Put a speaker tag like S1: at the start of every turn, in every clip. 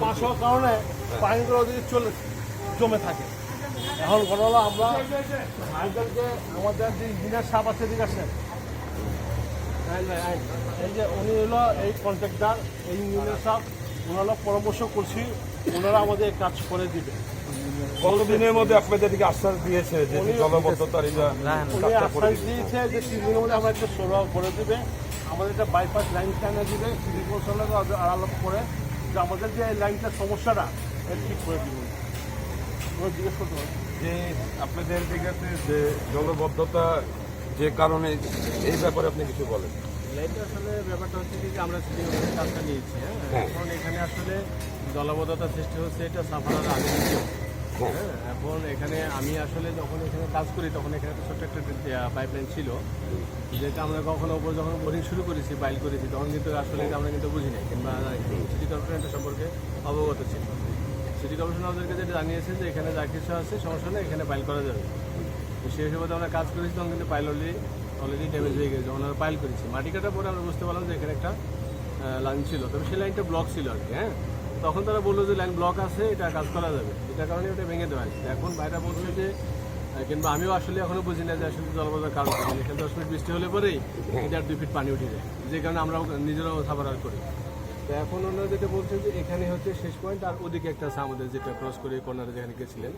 S1: Pass হওয়ার কারণে পানিগুলো ওদিকে চলে জমে থাকে। এখন ঘটনা হলো আমরা আইকালকে আমাদের যে ইঞ্জিনিয়ার সাহেব আছে ঠিক আছে এই যে উনি হলো এই কন্ট্রাক্টর এই ইঞ্জিনিয়ার সাপ ওনারা পরামর্শ করছি ওনারা আমাদের কাজ করে দিবে।
S2: কতদিনের মধ্যে আপনাদেরকে আশ্বাস দিয়েছে যে জলবদ্ধতার
S1: আশ্বাস দিয়েছে যে তিন দিনের মধ্যে আমরা একটা করে দিবে। আমাদের একটা বাইপাস লাইন টানে দিবে সিটি কৌশলের আলাপ করে। যে আমাদের যে লাইনটার সমস্যাটা এটা ঠিক করে দিব। জিজ্ঞেস করতে
S2: যে আপনাদের দিকে যে জলবদ্ধতা যে কারণে এই ব্যাপারে আপনি কিছু বলেন।
S3: লাইনটা আসলে ব্যাপারটা হচ্ছে কি যে আমরা সিটি কর্পোরেশনের কাজটা নিয়েছি হ্যাঁ?
S2: হ্যাঁ।
S3: এখন এখানে আসলে জলবদ্ধতা সৃষ্টি হচ্ছে এটা সাফারার আগে এখন এখানে আমি আসলে যখন এখানে কাজ করি, তখন এখানে একটা ছোট্ট একটা পাইপলাইন ছিল। যেটা আমরা কখনো ওপর যখন বোরিং শুরু করেছি বাইল করেছি, তখন কিন্তু আসলে আমরা কিন্তু বুঝি নাই, কিংবা সিটি কর্পোরেশনটা সম্পর্কে অবগত ছিল সিটি কর্পোরেশন আমাদেরকে যেটা জানিয়েছে যে এখানে যা কিছু আছে, সমস্যা নেই, এখানে পাইল করা যাবে। তো সেই হিসেবে আমরা কাজ করেছি, তখন কিন্তু পাইল অলরেডি অলরেডি ড্যামেজ হয়ে গেছে, যখন আমরা পাইল করেছি। মাটি কাটার পরে আমরা বুঝতে পারলাম যে এখানে একটা লাইন ছিল। তবে সেই লাইনটা ব্লক ছিল আর কি হ্যাঁ? তখন তারা বলল যে লাইন ব্লক আছে এটা কাজ করা যাবে। এটার কারণে ওটা ভেঙে দেওয়া হয়েছে। এখন বাইরে বলছে যে কিন্তু আমিও আসলে এখনও বুঝি না যে আসলে জলবায়ুর কারণ এখানে দশ মিনিট বৃষ্টি হলে পরেই এটা দুই ফিট পানি উঠে যায়। যে কারণে আমরাও নিজেরাও সাফার করি তো এখন ওনারা যেটা বলছেন যে এখানে হচ্ছে শেষ পয়েন্ট আর ওদিকে একটা আছে আমাদের যেটা ক্রস করে কর্নারে যেখানে গেছিলেন।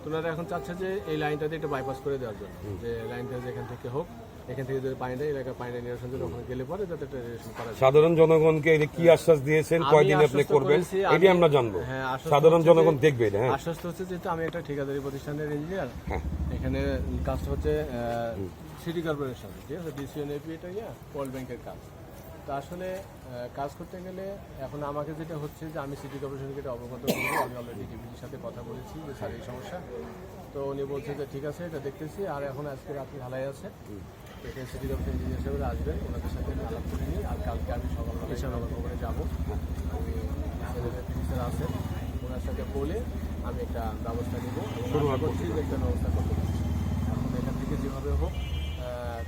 S3: তো ওনারা এখন চাচ্ছে যে এই লাইনটাতে একটু বাইপাস করে দেওয়ার জন্য। যে লাইনটা যেখান থেকে হোক এখান থেকে যদি পানিটা এলাকা পানিটা নিরসন করে ওখানে গেলে পরে যাতে একটা নিরসন করা যায়।
S2: সাধারণ জনগণকে এটা কি আশ্বাস দিয়েছেন
S3: আমি
S2: কয়দিন আপনি
S3: আশ্বস্ত
S2: করবেন
S3: করেছি,
S2: এটি আমরা জানব।
S3: হ্যাঁ, আশ্বস্ত
S2: সাধারণ
S3: হচ্ছে
S2: জনগণ
S3: যে-
S2: দেখবে হ্যাঁ।
S3: আশ্বস্ত হচ্ছে যেহেতু আমি একটা ঠিকাদারি প্রতিষ্ঠানের ইঞ্জিনিয়ার
S2: হ্যাঁ।
S3: এখানে কাজটা হচ্ছে সিটি কর্পোরেশন ঠিক আছে? ডিসিএন এপি এটা ইয়া ওয়ার্ল্ড ব্যাংকের কাজ। তো আসলে আহ, কাজ করতে গেলে এখন আমাকে যেটা হচ্ছে যে আমি সিটি কর্পোরেশনকে এটা অবগত করব। আমি অলরেডি ডিপিটির সাথে কথা বলেছি যে স্যার এই সমস্যা। তো উনি বলছে যে ঠিক আছে এটা দেখতেছি। আর এখন আজকে রাত্রি ঢালাই আছে। এখানে সিটি কর্পোরেশন ইঞ্জিনিয়ার সাহেবরা আসবেন ওনাদের সাথে আমি আলাপ করে নিই। আর কালকে আমি সকালবেলা সকালবেলা যাব। আমি ওনার সাথে বলে আমি একটা ব্যবস্থা নিব। এবং করছি একটা ব্যবস্থা করতে এখন এখান থেকে যেভাবে হোক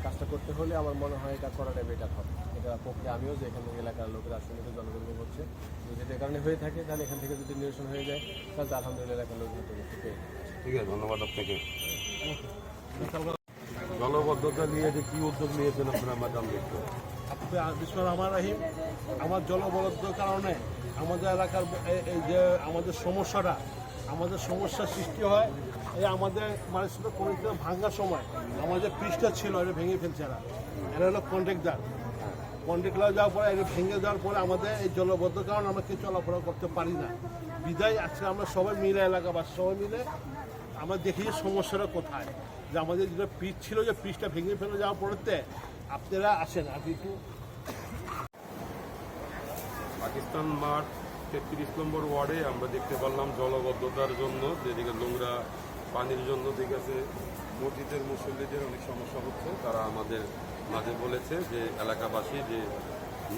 S3: কাজটা করতে হলে আমার মনে হয় এটা করাটা বেটার হবে। এটা পক্ষে আমিও যে এখানে এলাকার লোকেরা আসলে জনগণ হচ্ছে যদি এটা কারণে হয়ে থাকে তাহলে এখান থেকে যদি নিরসন হয়ে যায় তাহলে আলহামদুলিল্লাহ এলাকার যাবে।
S2: ঠিক আছে ধন্যবাদ আপনাকে। জলবদ্ধতা নিয়ে যে কি উদ্যোগ নিয়েছেন আপনারা আমরা দেখতে।
S1: বিসমুল্লাহ রহমান রাহিম, আমার জলবদ্ধতার কারণে আমাদের এলাকার এই- যে আমাদের সমস্যাটা, আমাদের সমস্যার সৃষ্টি হয়, এই আমাদের মানে সেটা কোনো ভাঙার সময়, আমাদের পৃষ্ঠা ছিল, এটা ভেঙে ফেলছে এরা। এরা হলো কন্ট্রাক্টার। কন্ট্রাক্টার যাওয়ার পরে, এটা ভেঙে যাওয়ার পরে আমাদের এই জলবদ্ধ কারণে আমরা কেউ চলাফেরা করতে পারি না। বিদায়, আজকে আমরা সবাই মিলে এলাকাবাসী সবাই মিলে আমরা দেখি সমস্যাটা কোথায়। যে আমাদের যেটা পিচ ছিল, যে পিচটা ভেঙে ফেলে যাওয়া পড়তে আপনারা আসেন। আর একটু
S2: পাকিস্তান মাঠ, তেত্রিশ নম্বর ওয়ার্ডে আমরা দেখতে পারলাম জলবদ্ধতার জন্য, যেদিকে নোংরা পানির জন্য, ঠিক আছে, মসজিদের মুসল্লিদের অনেক সমস্যা হচ্ছে। তারা আমাদের মাঝে বলেছে যে, এলাকাবাসী যে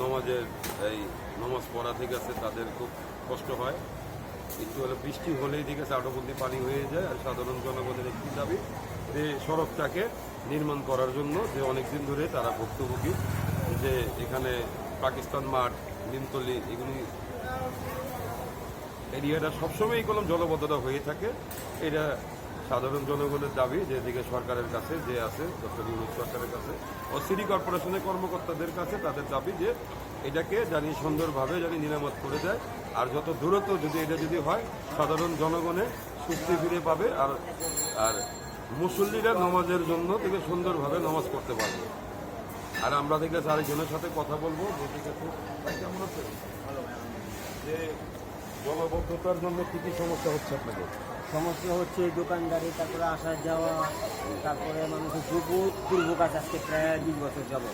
S2: নমাজের এই নমাজ পড়া, ঠিক আছে, তাদের খুব কষ্ট হয়। হলে বৃষ্টি হলেই, ঠিক আছে, আটোবন্দি পানি হয়ে যায়। আর সাধারণ জনগণের একটি দাবি যে সড়কটাকে নির্মাণ করার জন্য যে অনেকদিন ধরে তারা ভুক্তভোগী, যে এখানে পাকিস্তান মাঠ, নিমতলি, এগুলি এরিয়াটা সবসময় কলম জলবদ্ধতা হয়ে থাকে। এটা সাধারণ জনগণের দাবি, যে এদিকে সরকারের কাছে যে আছে, ডক্টর ইউনুস সরকারের কাছে ও সিটি কর্পোরেশনের কর্মকর্তাদের কাছে তাদের দাবি যে এটাকে জানি সুন্দরভাবে জানি নিরামত করে দেয়। আর যত দূরত্ব যদি এটা যদি হয়, সাধারণ জনগণে সুস্থি ফিরে পাবে। আর আর মুসল্লিরা নামাজের জন্য থেকে সুন্দরভাবে নামাজ পড়তে পারবে। আর আমরা থেকে আরেকজনের সাথে কথা বলব যে ঠিক আছে ভাই, কেমন আছেন? যে জলবদ্ধতার জন্য কি কি সমস্যা হচ্ছে আপনাদের?
S4: সমস্যা হচ্ছে দোকানদারি তারপরে আসা যাওয়া তারপরে মানুষের দুপুর দুর্ভোগ আছে আজকে প্রায় দুই বছর যাব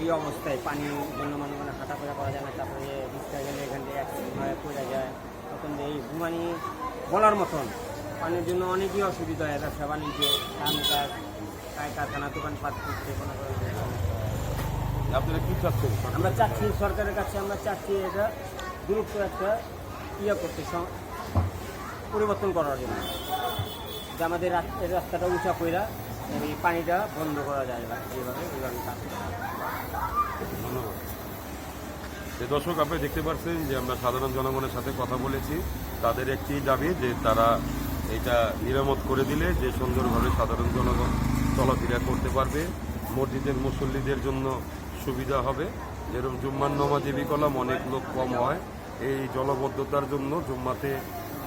S4: এই অবস্থায় পানির জন্য মানে মানে হাঁটাফেরা করা যায় না তারপরে রিক্সা গেলে এখান থেকে হয় পড়ে যায়। তখন এই মানে বলার মতন। পানির জন্য অনেকই অসুবিধা হয় ব্যবসা বাণিজ্য কাম কাজ কায় কারখানা দোকানপাট করতে কোনো।
S2: আপনারা কি চাচ্ছেন?
S4: আমরা চাচ্ছি সরকারের কাছে আমরা চাচ্ছি এটা দ্রুত একটা ইয়ে করতে পরিবর্তন করার জন্য। যে আমাদের রাস্তাটা উঁচা কইরা এই পানিটা বন্ধ করা যায় যেভাবে ওইভাবে কাজ
S2: ধন্যবাদ। যে দর্শক আপনি দেখতে পাচ্ছেন যে আমরা সাধারণ জনগণের সাথে কথা বলেছি তাদের একটি দাবি যে তারা এটা নিরামত করে দিলে যে সুন্দরভাবে সাধারণ জনগণ চলাফেরা করতে পারবে। মসজিদের মুসল্লিদের জন্য সুবিধা হবে। যেরকম জুম্মার নমাজেবি কলাম অনেক লোক কম হয়। এই জলবদ্ধতার জন্য জুম্মাতে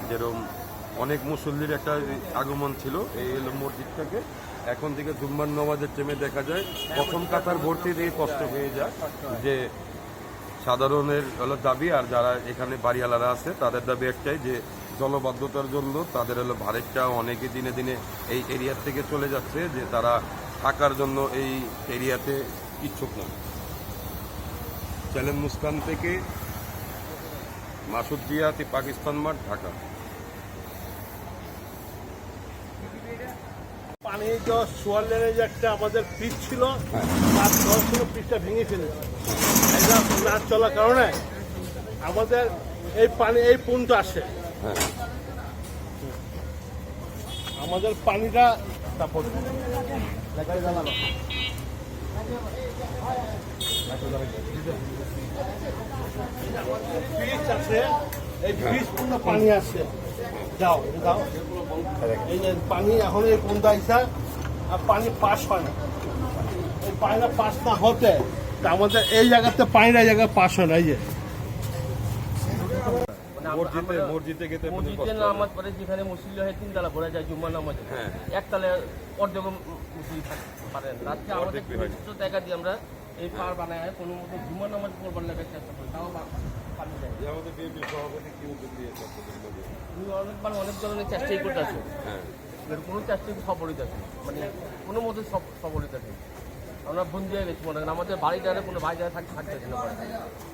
S2: যেরকম অনেক মুসল্লির একটা আগমন ছিল এই এলো মসজিদ থেকে এখন থেকে জুম্মার নমাজের টেমে দেখা যায়, প্রথম কাতার ভর্তি দিয়ে কষ্ট হয়ে যায় যে সাধারণের দাবি, আর যারা এখানে বাড়িওয়ালারা আছে, তাদের দাবি একটাই যে জলবদ্ধতার জন্য তাদের হলো ভাড়েরটা অনেকে দিনে দিনে এই এরিয়ার থেকে চলে যাচ্ছে যে তারা থাকার জন্য এই এরিয়াতে ইচ্ছুক নয় চ্যালেঞ্জ মুস্কান থেকে মাসুদ জিয়াতি পাকিস্তান মাঠ ঢাকা।
S1: পানি যে সোয়ালের যে একটা আমাদের পিচ ছিল তার দশ পিচটা ভেঙে ফেলেছে। এটা না চলার কারণে আমাদের এই পানি এই পর্যন্ত আসে।
S2: হ্যাঁ
S1: আমাদের পানিটা পিচ আছে এই পানি যাও যাও, এই যে পানি এখন এই আইসা, আর পানি পাস হয় না। এই পানিটা পাস না হতে আমাদের এই জায়গাতে পানিটা জায়গায় পাস হয় না, এই যে।
S2: মসজিদে মসজিদে গেতে
S5: মসজিদে নামাজ পড়ে যেখানে হয়ে তিন তালা ভরে যায় জুম্মা নামাজে।
S2: হ্যাঁ।
S5: একতলে অর্ধেক মুসলিম পারেন। রাত্রে আমাদের
S2: অর্ধেক হয়।
S5: নির্দিষ্ট জায়গা দিয়ে আমরা এই পার বানায় কোনো মতো জুম্মা নামাজ পড়বার চেষ্টা করি তাও পা- পানি যায়।
S2: আমাদের বিএনপি সভাপতি কি উদ্যোগ দিয়েছে
S5: তুমি অনেকবার অনেক ধরনের চেষ্টাই করতেছো
S2: হ্যাঁ।
S5: কোনো চেষ্টাই আছে মানে কোনো মতে সফ- সফলিত আছে আমরা বন্দি হয়ে গেছি মনে করেন আমাদের বাড়ি যারা কোনো ভাই যারা থাকতে থাকতেছে না।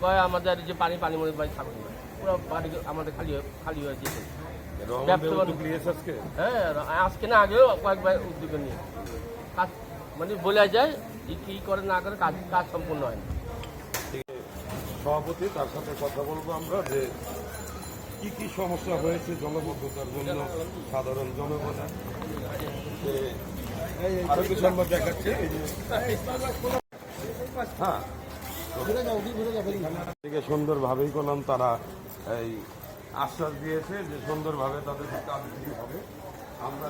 S5: কয় আমাদের যে পানি পানি মনে বাড়ি থাকবে না পুরো বাড়ি আমাদের খালি খালি হয়ে যেতে হ্যাঁ আজকে না আগেও কয়েকবার উদ্যোগ নিয়ে। কাজ মানে বলা যায় যে কি করে না করে কাজ কাজ সম্পূর্ণ হয় না।
S2: সভাপতি তার সাথে কথা বলব আমরা যে কি কি সমস্যা হয়েছে জলবদ্ধতার জন্য সাধারণ জনগণের। যে আরও কিছু আমরা দেখাচ্ছি। হ্যাঁ। সুন্দরভাবেই করলাম তারা এই আশ্বাস দিয়েছে যে সুন্দরভাবে তাদের কাজ হবে। আমরা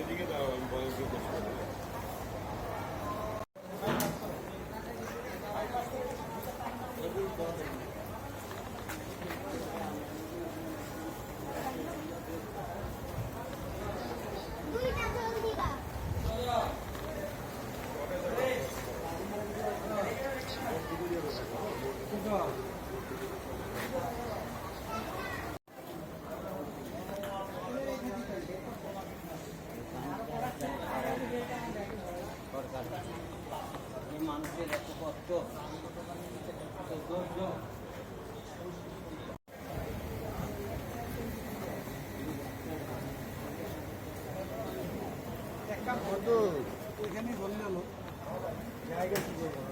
S2: এদিকে দাও আমি বয়স দিয়ে করছি।
S4: জায়গা কি কষ্ট